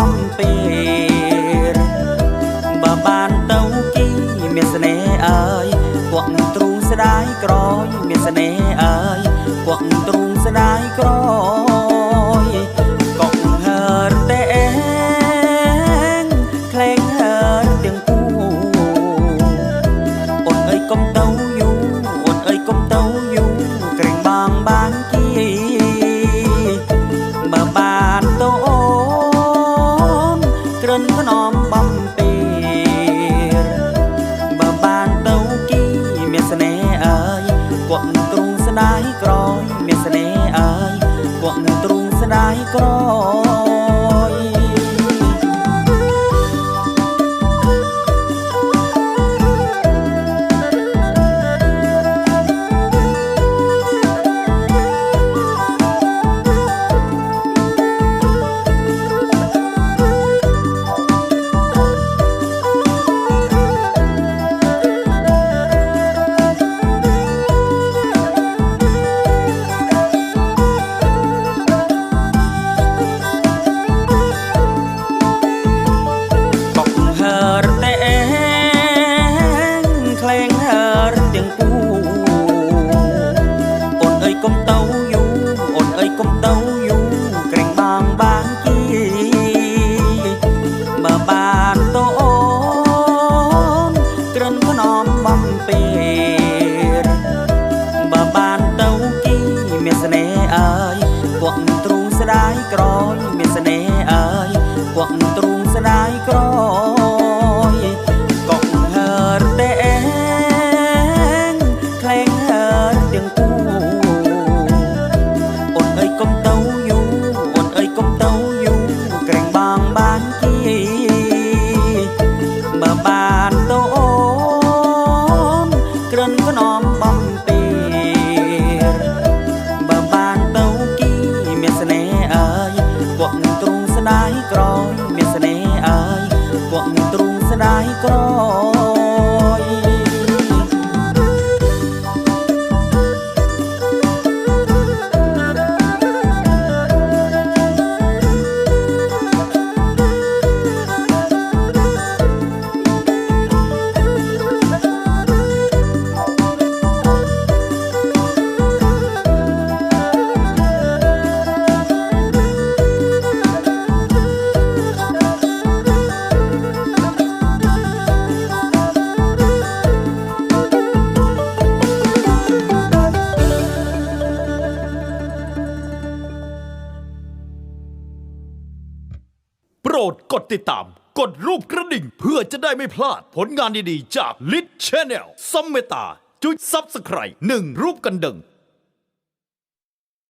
បំពេរបើបានទៅគីមានស្នេហ៍អើយពួកទ្រូងស្ដាយក្រោយមានស្នេហ៍អើយពួកទ្រូងស្ដាយក្រោយកុកហើរតែអេងក្លែងហើរទាំងគូអូនអើយកុំទៅយូអូនអើយកុំទៅយូ យគាត់ទ្រូងស្ដាយក្រោ ពេរបើបានទៅគីមានស្នេហ៍អើយពួកទ្រូងស្ដាយក្រោយមានស្នេហ៍ យពួកទ្រូងស្ដាយក្រោ ดกดติดตาม กดรูปกระดิ่งเพื่อจะได้ไม่พลาดผลงานดีๆ จากลิ t Channel ซัมเมตาจุดซับสไครหนึ่งรูปกันดึง